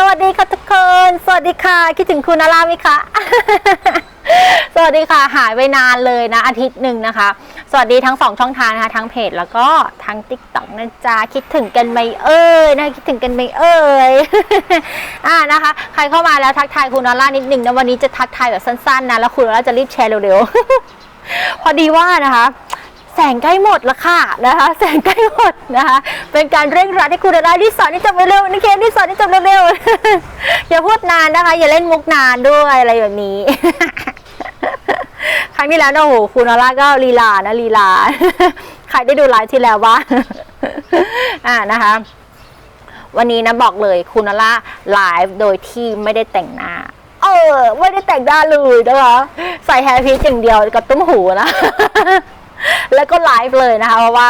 สวัสดีค่ะทุกคน สวัสดีค่ะ คิดถึงคุณอาราไหมคะ สวัสดีค่ะ หายไปนานเลยนะ อาทิตย์หนึ่งนะคะ สวัสดีทั้งสองช่องทางนะคะทั้งเพจแล้วก็ทั้งติ๊กต็อกนะจ๊ะคิดถึงกันไหมเอ่ยนะคิดถึงกันไหมเอ่ย อ่านะคะ ใครเข้ามาแล้วทักทายคุณอารานิดหนึ่งนะวันนี้จะทักทายแบบสั้นๆนะแล้วคุณอาราจะรีบแชร์เร็วๆ พอดีว่านะคะ แสงใกล้หมดละค่ะนะคะ แสงใกล้หมดนะคะ เป็นการเร่งรัดให้คุณได้ที่สอนที่จบเร็วๆนะเคที่สอนที่จบเร็วๆอย่าพูดนานนะคะ อย่าเล่นมุกนานด้วยอะไรแบบนี้ ครั้งที่แล้วนะโอ้โหคุณออร่าก็ลีลานะลีลา ใครได้ดูไลฟ์ที่แล้ววะอ่านะคะวันนี้นะบอกเลยคุณออร่าไลฟ์โดยที่ไม่ได้แต่งหน้า เออ ไม่ได้แต่งหน้าเลยนะคะ ใส่แฮร์พีชอย่างเดียวกับตุ้มหูนะ แล้วก็ไลฟ์เลยนะคะ เพราะว่า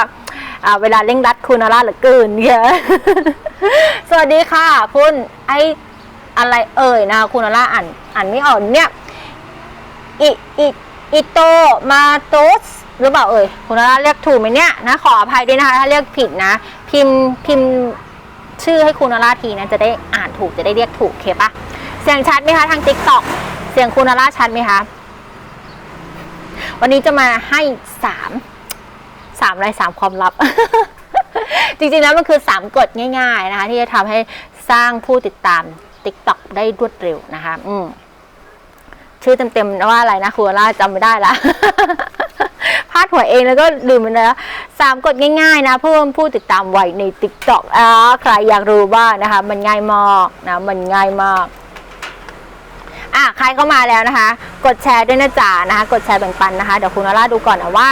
เวลาเร่งรัดคุณอาร่าเหลือเกินเนี่ยสวัสดีค่ะ คุณไออะไรเอ่ยนะคะคุณอาร่าอ่านอ่านไม่ออกเนี่ยอิอิอิโตมาโตสหรือเปล่าเอ่ยคุณอาร่าเรียกถูกไหมเนี่ยนะขออภัยด้วยนะคะ ถ้าเรียกผิดนะ พิมพ์พิมพ์ชื่อให้คุณอาร่าทีนะจะได้อ่านถูกจะได้เรียกถูกเคปะเสียงชัดไหมคะทางติ๊กต็อกเสียงคุณอาร่าชัดไหมคะ วันนี้จะมาให้สามสามอะไรสามความลับ จริงๆแล้วมันคือสามกฎง่ายๆนะคะ ที่จะทำให้สร้างผู้ติดตาม TikTok ได้รวดเร็วนะคะ อืมชื่อเต็มๆว่าอะไรนะครูล่าจำไม่ได้ละพลาดหัวเองแล้วก็ลืมไปแล้วสามกฎง่าย ๆ นะ เพิ่มผู้ติดตามไวใน TikTok อ่าใครอยากรู้บ้างนะคะ มันง่ายมากนะ มันง่ายมาก อะใครเข้ามาแล้วนะคะ กดแชร์ด้วยนะจ๊ะนะคะ กดแชร์แบ่งปันนะคะ เดี๋ยวคุณออร่าดูก่อนนะว่า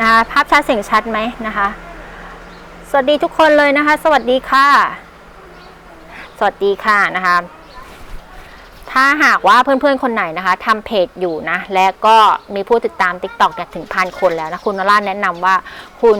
นะคะภาพชัดเสียงชัดไหมนะคะ สวัสดีทุกคนเลยนะคะ สวัสดีค่ะ สวัสดีค่ะนะคะ ถ้าหากว่าเพื่อนๆคนไหนนะคะทำเพจอยู่นะ และก็มีผู้ติดตาม TikTok เนี่ยถึงพันคนแล้วนะคุณนราแนะนำว่าคุณ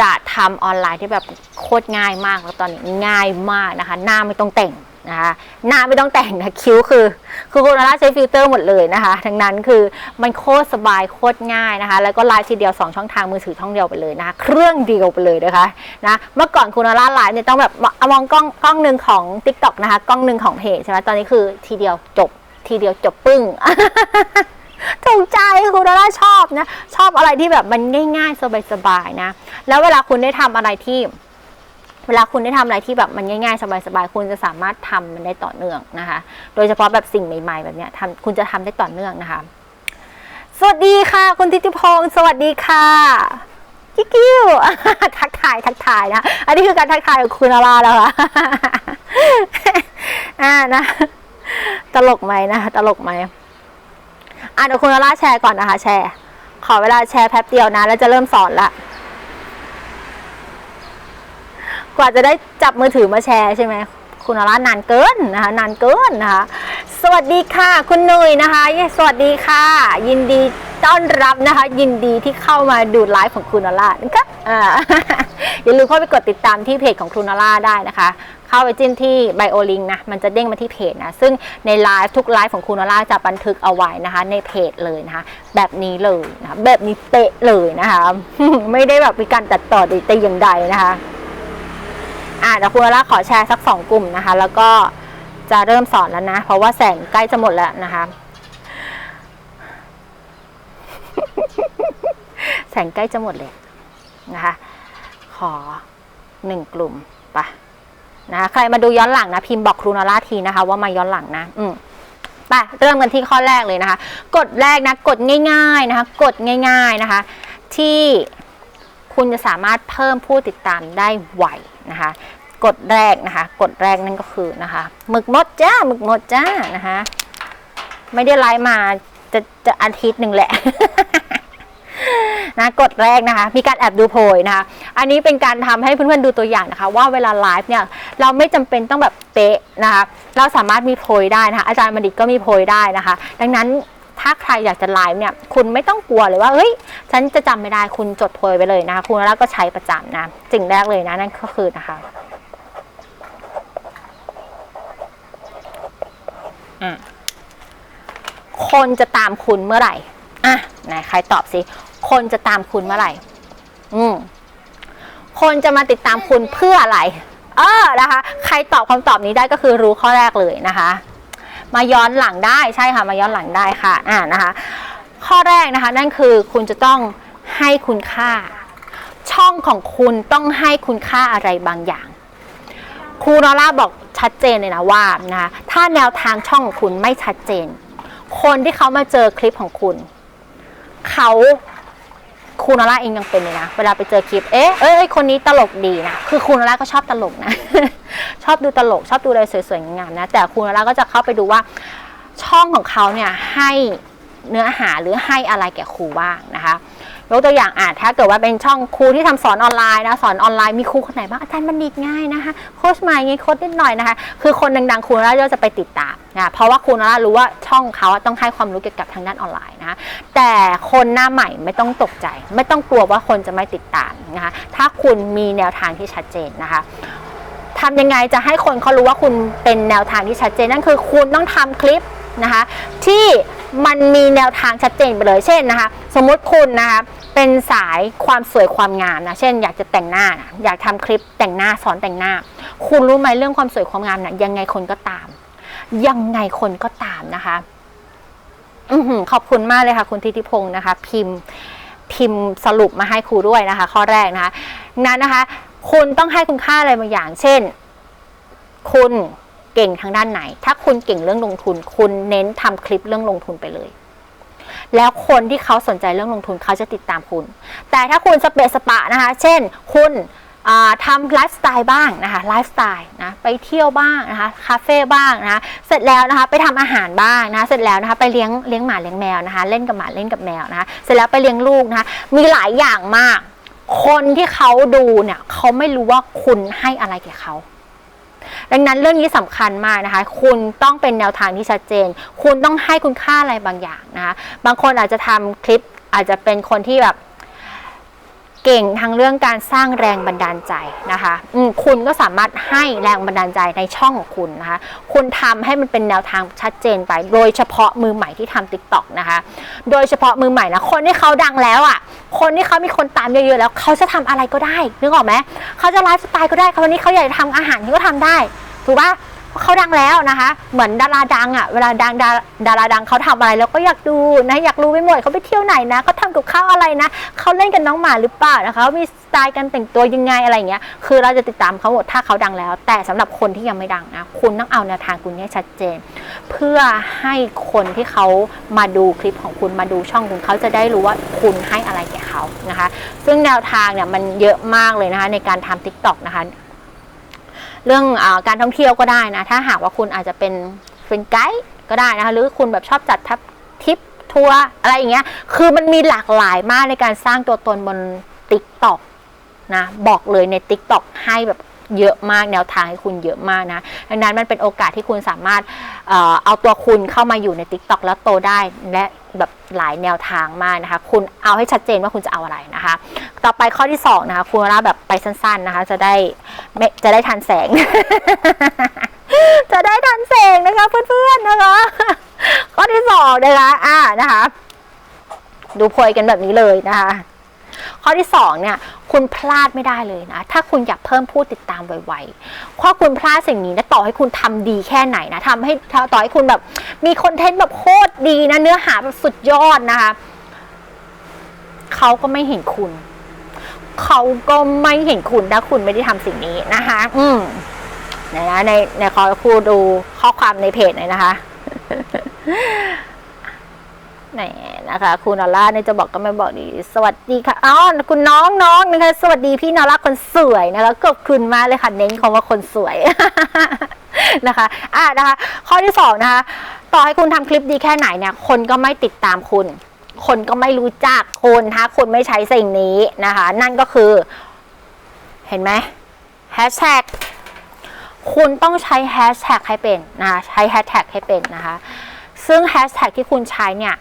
จะทำออนไลน์ที่แบบโคตรง่ายมากแล้วตอนนี้ง่ายมากนะคะ หน้าไม่ต้องแต่ง นะคะหน้าไม่ต้องแต่งนะคิ้วคือ คือคุณนราใช้ฟิลเตอร์หมดเลยนะคะทั้งนั้นคือมันโคตรสบายโคตรง่ายนะคะ แล้วก็ไลฟ์ทีเดียว 2 ช่องทางมือถือช่องเดียวไปเลยนะคะเครื่องเดียวไปเลยนะคะนะเมื่อก่อนคุณนราไลฟ์เนี่ยต้องแบบอมองกล้องกล้องหนึ่งของ TikTok นะคะกล้องหนึ่งของเพจใช่ไหมตอนนี้คือทีเดียวจบทีเดียวจบปึ้งถูกใจคุณดอล่าชอบนะ ชอบอะไรที่แบบมันง่าย ๆ สบายๆนะ แล้วเวลาคุณได้ทำอะไรที่ เวลาคุณได้ทำอะไรที่แบบมันง่ายๆ สบายๆ คุณจะสามารถทำมันได้ต่อเนื่องนะคะ โดยเฉพาะแบบสิ่งใหม่ ๆ แบบเนี้ยทำคุณจะทำได้ต่อเนื่องนะคะ สวัสดีค่ะ คุณทิติพงศ์สวัสดีค่ะกิ๊กิ้วทักทายทักทายนะ อันนี้คือการทักทายของคุณอาราแล้วค่ะอ่านะ ตลกไหมนะ ตลกไหมอะเดี๋ยวคุณอาราแชร์ก่อนนะคะ แชร์ ขอเวลาแชร์แป๊บเดียวนะ แล้วจะเริ่มสอนละ กว่าจะได้จับมือถือมาแชร์ใช่ไหมคุณอารานานเกินนะคะนานเกินนะคะ สวัสดีค่ะ คุณหนุ่ยนะคะ สวัสดีค่ะ ยินดีต้อนรับนะคะ ยินดีที่เข้ามาดูไลฟ์ของคุณอารานะคะอย่าลืมเข้าไปกดติดตามที่เพจของคุณอาราได้นะคะ เข้าไปจิ้มที่ไบโอลิงนะมันจะเด้งมาที่เพจนะ ซึ่งในไลฟ์ทุกไลฟ์ของคุณอาราจะบันทึกเอาไว้นะคะ ในเพจเลยนะคะ แบบนี้เลยนะคะแบบนี้เป๊ะเลยนะคะ ไม่ได้แบบมีการตัดต่อแต่อย่างใดนะคะ อะเดี๋ยวคุณอาราขอแชร์สักสองกลุ่มนะคะ แล้วก็จะเริ่มสอนแล้วนะ เพราะว่าแสงใกล้จะหมดแล้วนะคะ แสงใกล้จะหมดเลยนะคะ ขอหนึ่งกลุ่มปะนะคะใครมาดูย้อนหลังนะ พิมพ์บอกครูนาราทีนะคะ ว่ามาย้อนหลังนะ อืมไปเริ่มกันที่ข้อแรกเลยนะคะกฎแรกนะกฎง่าย ๆนะคะกฎง่าย ๆนะคะ ที่คุณจะสามารถเพิ่มผู้ติดตามได้ไว นะคะกฎแรกนะคะกฎแรกนั่นก็คือนะคะหมึกมดจ้าหมึกมดจ้านะคะไม่ได้ไลฟ์มาจะจะอาทิตย์หนึ่งแหละนะกฎแรกนะคะ มีการแอบดูโพยนะคะ อันนี้เป็นการทำให้เพื่อนๆดูตัวอย่างนะคะ ว่าเวลาไลฟ์เนี่ยเราไม่จำเป็นต้องแบบเป๊ะนะคะ เราสามารถมีโพยได้นะคะ อาจารย์บัณฑิตก็มีโพยได้นะคะ ดังนั้น ถ้าใครอยากจะไลฟ์เนี่ยคุณไม่ต้องกลัวเลยว่าเฮ้ยฉันจะจำไม่ได้คุณจดโพยไปเลยนะคะคุณแล้วก็ใช้ประจำนะสิ่งแรกเลยนะนั่นก็คือนะคะอืมคนจะตามคุณเมื่อไหร่อะไหนใครตอบสิคนจะตามคุณเมื่อไหร่ อืมคนจะมาติดตามคุณเพื่ออะไร เออนะคะ ใครตอบคำตอบนี้ได้ก็คือรู้ข้อแรกเลยนะคะ มาย้อนหลังได้ใช่ค่ะมาย้อนหลังได้ค่ะอ่านะคะ ข้อแรกนะคะนั่นคือคุณจะต้องให้คุณค่า ช่องของคุณต้องให้คุณค่าอะไรบางอย่างครูนอร่าบอกชัดเจนเลยนะว่านะคะถ้าแนวทางช่องของคุณไม่ชัดเจน คนที่เขามาเจอคลิปของคุณ เขา ครูนอร่าเองยังเป็นเลยนะ เวลาไปเจอคลิป เอ๊ะเอ้ยคนนี้ตลกดีนะ คือครูนอร่าก็ชอบตลกนะ ชอบดูตลก ชอบดูอะไรสวยๆงามๆนะ แต่ครูนอร่าก็จะเข้าไปดูว่าช่องของเขาเนี่ยให้ เนื้อหาหรือให้อะไรแก่ครูบ้างนะคะยกตัวอย่างอะถ้าเกิดว่าเป็นช่องครูที่ทำสอนออนไลน์นะสอนออนไลน์มีครูคนไหนบ้างอาจารย์บัณฑิตง่ายนะคะโค้ชใหม่ไงโค้ชนิดหน่อยนะคะ คือคนดังๆครูนอร่าจะไปติดตามนะเพราะว่าครูนอร่ารู้ว่าช่องเขาต้องให้ความรู้เกี่ยวกับทางด้านออนไลน์นะคะแต่คนหน้าใหม่ไม่ต้องตกใจ ไม่ต้องกลัวว่าคนจะไม่ติดตามนะคะถ้าคุณมีแนวทางที่ชัดเจนนะคะทำยังไงจะให้คนเขารู้ว่าคุณเป็นแนวทางที่ชัดเจนนั่นคือคุณต้องทำคลิป นะคะ ที่มันมีแนวทางชัดเจนไปเลยเช่นนะคะ สมมุติคุณนะคะเป็นสายความสวยความงามนะเช่น อยากจะแต่งหน้านะอยากทำคลิปแต่งหน้าสอนแต่งหน้า คุณรู้ไหมเรื่องความสวยความงามนะยังไงคนก็ตาม ยังไงคนก็ตามนะคะอือหือขอบคุณมากเลยค่ะ คุณทิติพงศ์นะคะ พิมพ์พิมพ์สรุปมาให้ครูด้วยนะคะ ข้อแรกนะคะนั้นนะคะ คุณต้องให้คุณค่าอะไรบางอย่าง เช่น คุณ เก่งทางด้านไหน ถ้าคุณเก่งเรื่องลงทุน คุณเน้นทำคลิปเรื่องลงทุนไปเลย แล้วคนที่เขาสนใจเรื่องลงทุนเขาจะติดตามคุณ แต่ถ้าคุณสเปซสปะนะคะ เช่น คุณทำไลฟ์สไตล์บ้างนะคะไลฟ์สไตล์นะไปเที่ยวบ้างนะคะคาเฟ่บ้างนะคะเสร็จแล้วนะคะไปทำอาหารบ้างนะคะเสร็จแล้วนะคะไปเลี้ยงเลี้ยงหมาเลี้ยงแมวนะคะเล่นกับหมาเล่นกับแมวนะคะเสร็จแล้วไปเลี้ยงลูกนะคะมีหลายอย่างมาก คนที่เขาดูเนี่ยเขาไม่รู้ว่าคุณให้อะไรแก่เขา ดังนั้นเรื่องนี้สำคัญมากนะคะ คุณต้องเป็นแนวทางที่ชัดเจน คุณต้องให้คุณค่าอะไรบางอย่างนะคะบางคนอาจจะทำคลิปอาจจะเป็นคนที่แบบเก่งทางเรื่องการสร้างแรงบันดาลใจนะคะคุณก็สามารถให้แรงบันดาลใจในช่องของคุณนะคะ คุณทำให้มันเป็นแนวทางชัดเจนไป โดยเฉพาะมือใหม่ที่ทำติ๊กต็อกนะคะ โดยเฉพาะมือใหม่นะคนที่เขาดังแล้วอะ คนที่เขามีคนตามเยอะๆแล้วเขาจะทำอะไรก็ได้นึกออกไหมเขาจะไลฟ์สไตล์ก็ได้เขาวันนี้เขาอยากจะทำอาหารเขาก็ทำได้ ถูกปะเพราเขาดังแล้วนะคะ เหมือนดาราดังอะเวลาดังดาดาราดังเขาทำอะไรแล้วก็อยากดูนะอยากรู้ไปหมดเขาไปเที่ยวไหนนะเขาทำกับข้าวอะไรนะเขาเล่นกับน้องหมาหรือเปล่านะคะเขามีสไตล์การแต่งตัวยังไงอะไรอย่างเงี้ยคือเราจะติดตามเขาหมดถ้าเขาดังแล้ว แต่สำหรับคนที่ยังไม่ดังนะคุณต้องเอาแนวทางคุณให้ชัดเจน เพื่อให้คนที่เขามาดูคลิปของคุณมาดูช่องคุณเขาจะได้รู้ว่าคุณให้อะไรแก่เขานะคะ ซึ่งแนวทางเนี่ยมันเยอะมากเลยนะคะในการทำ t ิ k t o k นะคะ เรื่องอการท่องเที่ยวก็ได้นะ ถ้าหากว่าคุณอาจจะเป็นเป็นไกด์ก็ได้นะคะ หรือคุณแบบชอบจัดทับทริปทัวร์อะไรอย่างเงี้ย คือมันมีหลากหลายมากในการสร้างตัวตนบน t ิ k t o k นะ บอกเลยใน t ิ k t o k ให้แบบเยอะมากแนวทางให้คุณเยอะมากนะดังนั้นมันเป็นโอกาสที่คุณสามารถเอ่อเอาตัวคุณเข้ามาอยู่ใน t ิ k t o k แล้วโตได้และ แบบหลายแนวทางมากนะคะ คุณเอาให้ชัดเจนว่าคุณจะเอาอะไรนะคะ ต่อไปข้อที่สองนะคะคุณร่าแบบไปสั้นๆนะคะ จะได้ไม่จะได้ทันแสง จะได้ทันแสงนะคะเพื่อนๆนะคะ ข้อที่สองนะคะอ่านะคะ ดูโพยกันแบบนี้เลยนะคะ ข้อที่สองเนี่ย คุณพลาดไม่ได้เลยนะ ถ้าคุณอยากเพิ่มผู้ติดตามไวๆเพราะคุณพลาดสิ่งนี้นะต่อให้คุณทำดีแค่ไหนนะทำให้ต่อให้คุณแบบ มีคอนเทนต์แบบโคตรดีนะ เนื้อหาแบบสุดยอดนะคะเขาก็ไม่เห็นคุณ เขาก็ไม่เห็นคุณถ้าคุณไม่ได้ทำสิ่งนี้นะคะ อืมไหนนะในในขอครูดูข้อความในเพจหน่อยนะคะ แหนนะคะ คุณนอล่าเนี่ยจะบอกก็ไม่บอกดี สวัสดีค่ะอ๋อคุณน้องน้องนะคะ สวัสดีพี่นอล่าคนสวยนะคะขอบคุณมากเลยค่ะเน้นคำว่าคนสวยนะคะอะนะคะ ข้อที่สองนะคะ ต่อให้คุณทำคลิปดีแค่ไหนเนี่ย คนก็ไม่ติดตามคุณ คนก็ไม่รู้จักคุณถ้าคุณไม่ใช้สิ่งนี้นะคะ นั่นก็คือ เห็นไหมแฮชแท็กคุณต้องใช้แฮชแท็กให้เป็นนะคะ ใช้แฮชแท็กให้เป็นนะคะ ซึ่งแฮชแท็กที่คุณใช้เนี่ย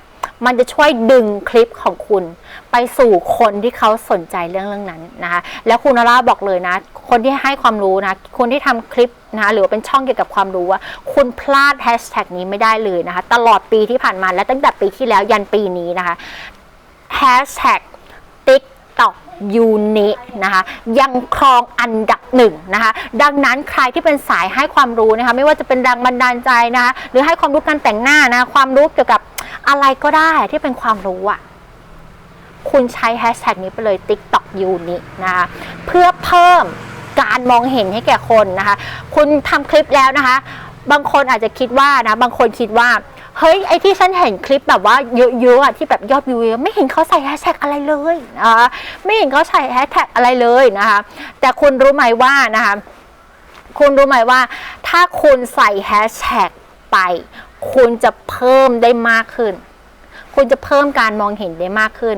มันจะช่วยดึงคลิปของคุณ ไปสู่คนที่เขาสนใจเรื่องเรื่องนั้นนะคะแล้วคุณนาราบอกเลยนะ คนที่ให้ความรู้นะ คนที่ทำคลิปนะคะหรือว่าเป็นช่องเกี่ยวกับความรู้ว่า คุณพลาดแฮชแท็กนี้ไม่ได้เลยนะคะ ตลอดปีที่ผ่านมาและตั้งแต่ปีที่แล้วยันปีนี้นะคะแฮชแท็กติ๊กต็อก ยูนินะคะยังครองอันดับหนึ่งนะคะดังนั้นใครที่เป็นสายให้ความรู้นะคะไม่ว่าจะเป็นแรงบันดาลใจนะคะหรือให้ความรู้การแต่งหน้านะความรู้เกี่ยวกับอะไรก็ได้ที่เป็นความรู้อะคุณใช้แฮชแท็กนี้ไปเลย TikTok ยูนินะคะเพื่อเพิ่มการมองเห็นให้แก่คนนะคะ คุณทำคลิปแล้วนะคะ บางคนอาจจะคิดว่านะ บางคนคิดว่า เฮ้ยไอที่ฉันเห็นคลิปแบบว่าเยอะๆอะที่แบบยอดวิวเยอะไม่เห็นเขาใส่แฮชแท็กอะไรเลยนะคะไม่เห็นเขาใส่แฮชแท็กอะไรเลยนะคะ แต่คุณรู้ไหมว่านะคะ คุณรู้ไหมว่า ถ้าคุณใส่แฮชแท็กไป คุณจะเพิ่มได้มากขึ้น คุณจะเพิ่มการมองเห็นได้มากขึ้น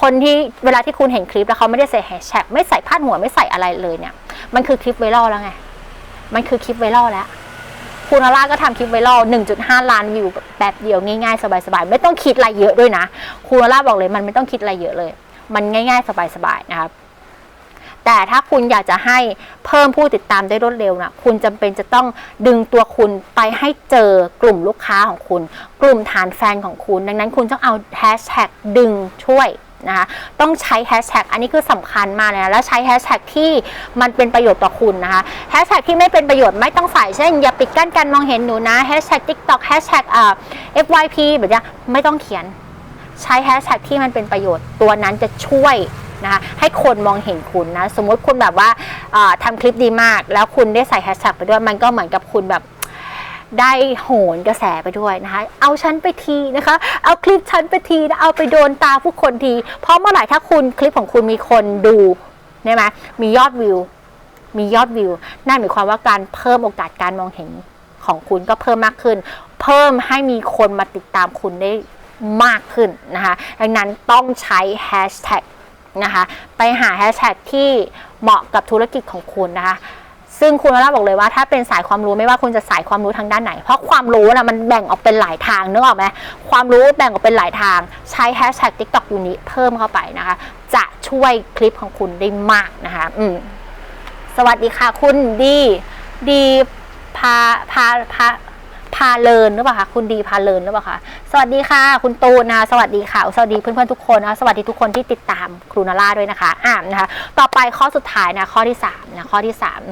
คนที่เวลาที่คุณเห็นคลิปแล้วเขาไม่ได้ใส่แฮชแท็กไม่ใส่พาดหัวไม่ใส่อะไรเลยเนี่ย มันคือคลิปไวรัลแล้วไง มันคือคลิปไวรัลแล้ว คุณอาร่าก็ทำคลิปไวรัล1.5 ล้านวิวแบบเดียวง่ายๆ สบายๆ ไม่ต้องคิดอะไรเยอะด้วยนะคุณอาร่าบอกเลยมันไม่ต้องคิดอะไรเยอะเลย มันง่ายๆ สบายๆ นะครับแต่ถ้าคุณอยากจะให้เพิ่มผู้ติดตามได้รวดเร็วนะคุณจำเป็นจะต้องดึงตัวคุณไปให้เจอกลุ่มลูกค้าของคุณ กลุ่มฐานแฟนของคุณ ดังนั้นคุณต้องเอาแฮชแท็กดึงช่วย นะคะต้องใช้แฮชแท็กอันนี้คือสำคัญมากเลยนะแล้วใช้แฮชแท็กที่มันเป็นประโยชน์ต่อคุณนะคะแฮชแท็กที่ไม่เป็นประโยชน์ไม่ต้องใส่เช่นอย่าปิดกั้นการมองเห็นหนูนะแฮชแท็ก TikTok แฮชแท็กเอ่อ FYP แบบนี้ไม่ต้องเขียน ใช้แฮชแท็กที่มันเป็นประโยชน์ตัวนั้นจะช่วยนะคะให้คนมองเห็นคุณนะ สมมติคุณแบบว่าเอ่อทำคลิปดีมาก แล้วคุณได้ใส่แฮชแท็กไปด้วย มันก็เหมือนกับคุณแบบ ได้โหนกระแสไปด้วยนะคะ เอาฉันไปทีนะคะ เอาคลิปฉันไปทีนะเอาไปโดนตาผู้คนที เพราะเมื่อไหร่ถ้าคุณคลิปของคุณมีคนดูใช่ไหมมียอดวิว มียอดวิว นั่นหมายความว่าการเพิ่มโอกาสการมองเห็นของคุณก็เพิ่มมากขึ้น เพิ่มให้มีคนมาติดตามคุณได้มากขึ้นนะคะ ดังนั้นต้องใช้แฮชแท็กนะคะ ไปหาแฮชแท็กที่เหมาะกับธุรกิจของคุณนะคะ ซึ่งคุณวราบอกเลยว่าถ้าเป็นสายความรู้ไม่ว่าคุณจะสายความรู้ทางด้านไหน เพราะความรู้นะมันแบ่งออกเป็นหลายทางนึกออกไหมความรู้แบ่งออกเป็นหลายทาง ใช้แฮชแท็ก TikTok ยูนิเพิ่มเข้าไปนะคะ จะช่วยคลิปของคุณได้มากนะคะอืมสวัสดีค่ะคุณดีดีพาพาพาพาเลินหรือเปล่าคะคุณดีพาเลินหรือเปล่าคะสวัสดีค่ะ คุณตูนนะสวัสดีค่ะ สวัสดีเพื่อนๆทุกคนนะสวัสดีทุกคนที่ติดตามครูนาร่าด้วยนะคะอ่านนะคะ ต่อไปข้อสุดท้ายนะข้อที่สามนะข้อที่สาม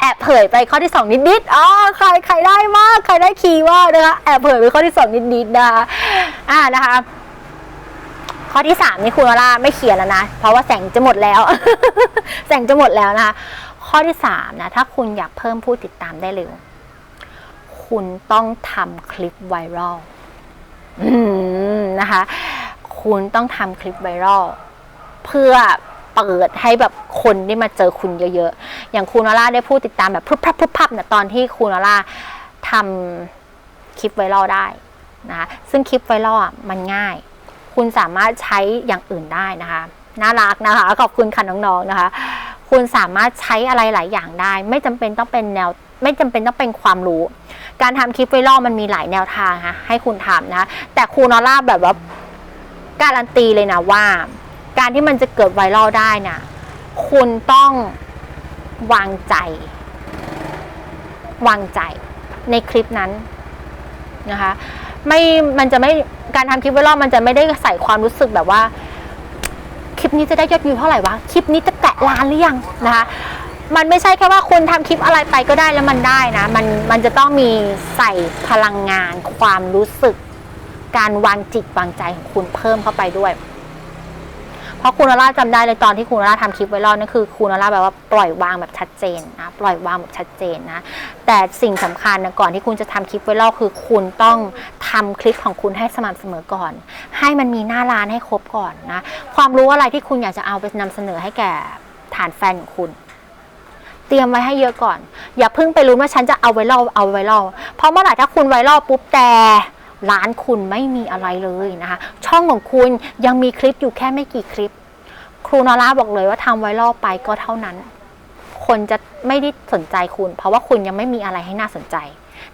แอบเผยไปข้อที่สองนิดๆอ๋อใครใครได้มากใครได้คีย์ว่านะคะแอบเผยไปข้อที่สองนิดๆนะคะอ่านะคะข้อที่สามนี่คุณวราไม่เขียนแล้วนะ เพราะว่าแสงจะหมดแล้ว แสงจะหมดแล้วนะคะข้อที่สามนะ ถ้าคุณอยากเพิ่มผู้ติดตามได้เร็ว คุณต้องทำคลิปไวรัลนะคะ คุณต้องทำคลิปไวรัลเพื่อ เปิดให้แบบคนได้มาเจอคุณเยอะๆ อย่างคุณวราได้ผู้ติดตามแบบพรึบพรับพรึบพรับเนี่ยตอนที่คุณวราทำคลิปไวรัลได้นะคะซึ่งคลิปไวรัลอะมันง่าย คุณสามารถใช้อย่างอื่นได้นะคะน่ารักนะคะขอบคุณค่ะน้องๆนะคะ คุณสามารถใช้อะไรหลายอย่างได้ ไม่จำเป็นต้องเป็นแนวไม่จำเป็นต้องเป็นความรู้ การทำคลิปไวรัลมันมีหลายแนวทางค่ะให้คุณทำนะ แต่ครูนอร่าแบบว่าการันตีเลยนะว่า การที่มันจะเกิดไวรัลได้นะคุณต้องวางใจ วางใจในคลิปนั้นนะคะ ไม่มันจะไม่การทำคลิปไวรัลมันจะไม่ได้ใส่ความรู้สึกแบบว่า คลิปนี้จะได้ยอดวิวเท่าไหร่วะคลิปนี้จะแตะล้านหรือยังนะคะมันไม่ใช่แค่ว่าคุณทำคลิปอะไรไปก็ได้แล้วมันได้นะ มันมันจะต้องมีใส่พลังงาน ความรู้สึก การวางจิตวางใจของคุณเพิ่มเข้าไปด้วย เพราะคุณอาร่าจำได้เลยตอนที่คุณอาร่าทำคลิปไวรัลนั่นคือคุณอาร่าแบบว่าปล่อยวางแบบชัดเจนนะปล่อยวางแบบชัดเจนนะแต่สิ่งสำคัญนะก่อนที่คุณจะทำคลิปไวรัลคือคุณต้องทำคลิปของคุณให้สม่ำเสมอก่อน ให้มันมีหน้าร้านให้ครบก่อนนะความรู้อะไรที่คุณอยากจะเอาไปนำเสนอให้แก่ฐานแฟนของคุณเตรียมไว้ให้เยอะก่อน อย่าเพิ่งไปรู้ว่าฉันจะเอาไวรัลเอาไวรัลเพราะเมื่อไหร่ถ้าคุณไวรัลปุ๊บแต่ ร้านคุณไม่มีอะไรเลยนะคะ ช่องของคุณยังมีคลิปอยู่แค่ไม่กี่คลิป ครูนอร่าบอกเลยว่าทำไวรัลไปก็เท่านั้น คนจะไม่ได้สนใจคุณ เพราะว่าคุณยังไม่มีอะไรให้น่าสนใจ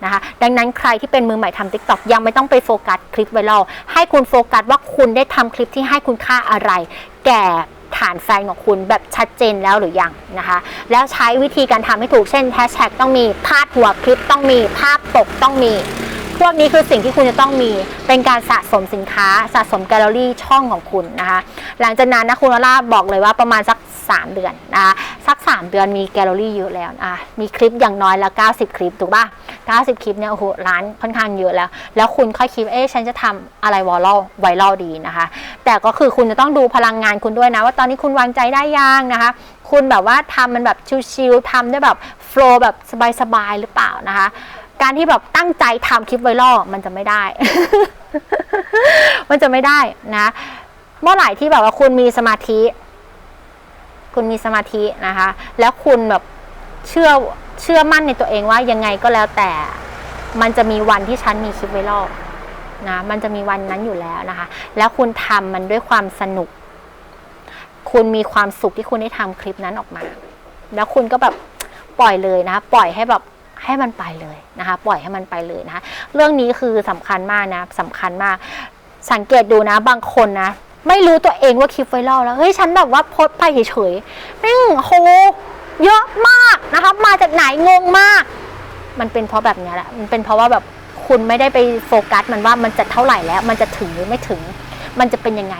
นะคะ ดังนั้นใครที่เป็นมือใหม่ทำ t ิ k t o k ยังไม่ต้องไปโฟกัสคลิปไวรัลให้คุณโฟกัสว่าคุณได้ทำคลิปที่ให้คุณค่าอะไร แก่ฐานแฟนของคุณแบบชัดเจนแล้วหรือยังนะคะ แล้วใช้วิธีการทำให้ถูกเช่นแฮชแท็กต้องมีพาดหัวคลิปต้องมีภาพปกต้องมี พวกนี้คือสิ่งที่คุณจะต้องมีเป็นการสะสมสินค้า สะสมแกลเลอรี่ช่องของคุณนะคะ หลังจากนั้นนะคุณออร่าบอกเลยว่าประมาณสัก 3 เดือนนะคะสัก 3 เดือนมีแกลเลอรี่เยอะแล้วอะมีคลิปอย่างน้อยล้ว90 คลิปถูกป่ะ 90 คลิปเนี่ยโอ้โหร้านค่อนข้างเยอะแล้ว แล้วคุณค่อยคิดเอ๊ะฉันจะทำอะไรวอลลไวรัลดีนะคะ แต่ก็คือคุณจะต้องดูพลังงานคุณด้วยนะ ว่าตอนนี้คุณวางใจได้ยังนะคะ คุณแบบว่าทำมันแบบชิลๆทำได้แบบโฟล์แบบสบายๆหรือเปล่านะคะ การที่แบบตั้งใจทำคลิปไวรัลมันจะไม่ได้ มันจะไม่ได้นะ เมื่อไหร่ที่แบบว่าคุณมีสมาธิ คุณมีสมาธินะคะ แล้วคุณแบบเชื่อเชื่อมั่นในตัวเองว่ายังไงก็แล้วแต่ มันจะมีวันที่ฉันมีคลิปไวรัลนะ มันจะมีวันนั้นอยู่แล้วนะคะ แล้วคุณทำมันด้วยความสนุก คุณมีความสุขที่คุณได้ทำคลิปนั้นออกมา แล้วคุณก็แบบปล่อยเลยนะคะปล่อยให้แบบ ให้มันไปเลยนะคะ ปล่อยให้มันไปเลยนะคะ เรื่องนี้คือสำคัญมากนะสำคัญมาก สังเกตดูนะบางคนนะ ไม่รู้ตัวเองว่าคลิปไวรัลแล้วเฮ้ยฉันแบบว่าโพสไปเฉยๆแม่งโหเยอะมากนะคะ มาจากไหนงงมาก มันเป็นเพราะแบบนี้แหละมันเป็นเพราะว่าแบบคุณไม่ได้ไปโฟกัสมันว่ามันจะเท่าไหร่แล้ว มันจะถึงหรือไม่ถึง มันจะเป็นยังไง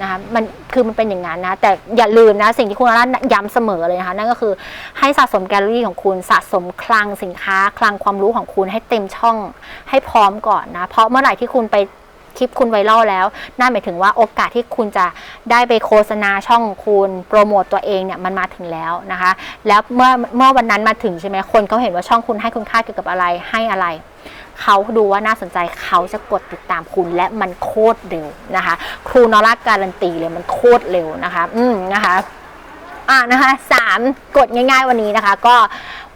นะคะมันคือมันเป็นอย่างนั้นนะ แต่อย่าลืมนะสิ่งที่คุณอาร่าย้ำเสมอเลยนะคะ นั่นก็คือให้สะสมแกลเลอรี่ของคุณสะสมคลังสินค้า คลังความรู้ของคุณให้เต็มช่องให้พร้อมก่อนนะ เพราะเมื่อไหร่ที่คุณไปคลิปคุณไวรัลแล้ว นั่นหมายถึงว่าโอกาสที่คุณจะได้ไปโฆษณาช่องของคุณโปรโมตตัวเองเนี่ยมันมาถึงแล้วนะคะ แล้วเมื่อเมื่อวันนั้นมาถึงใช่ไหมคนเขาเห็นว่าช่องคุณให้คุณค่าเกี่ยวกับอะไรให้อะไร เขาดูว่าน่าสนใจเขาจะกดติดตามคุณและมันโคตรเร็วนะคะ ครูนอร่าการันตีเลยมันโคตรเร็วนะคะ อืมนะคะอ่านะคะสามกดง่าย ๆ วันนี้นะคะ ก็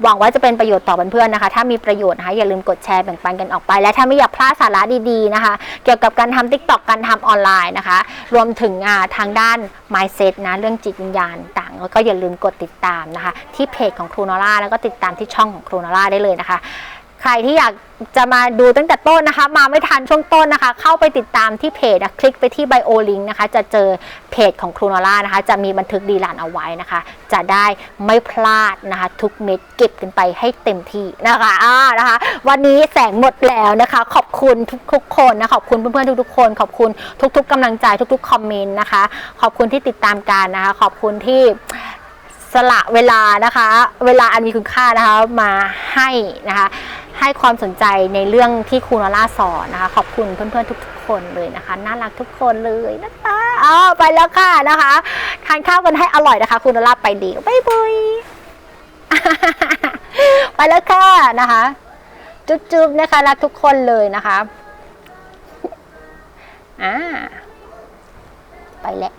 หวังว่าจะเป็นประโยชน์ต่อเพื่อนๆนะคะ ถ้ามีประโยชน์นะคะอย่าลืมกดแชร์แบ่งปันกันออกไป และถ้าไม่อยากพลาดสาระดีๆนะคะ เกี่ยวกับการทำ t ิ k t o k การทำออนไลน์นะคะ รวมถึงอ่าทางด้าน mindset นะเรื่องจิตวิญญาณต่างแล้วก็อย่าลืมกดติดตามนะคะ ที่เพจของครูนอร่าแล้วก็ติดตามที่ช่องของครูนอร่าได้เลยนะคะ ใครที่อยากจะมาดูตั้งแต่ต้นนะคะ มาไม่ทันช่วงต้นนะคะ เข้าไปติดตามที่เพจนะคลิกไปที่ไบโอลิงนะคะ จะเจอเพจของครูนอล่านะคะ จะมีบันทึกดีลานเอาไว้นะคะ จะได้ไม่พลาดนะคะ ทุกเม็ดเก็บกันไปให้เต็มที่นะคะอ่านะคะ วันนี้แสงหมดแล้วนะคะ ขอบคุณทุกๆคนนะขอบคุณเพื่อนๆทุกๆคน ขอบคุณทุก ๆกำลังใจทุก ๆ คอมเมนต์นะคะ ขอบคุณที่ติดตามการนะคะ ขอบคุณที่สละเวลานะคะ เวลาอันมีคุณค่านะคะมาให้นะคะ ให้ความสนใจในเรื่องที่ครูนอล่าสอนนะคะ ขอบคุณเพื่อนๆทุก ๆ คนเลยนะคะ น่ารักทุกคนเลยนะคะอ้าวไปแล้วค่ะนะคะทานข้าวกันให้อร่อยนะคะครูนอล่าไปดีบ๊ายบายไปแล้วค่ะนะคะ จุ๊บๆนะคะรักทุกคนเลยนะคะอ่าไปแล้ว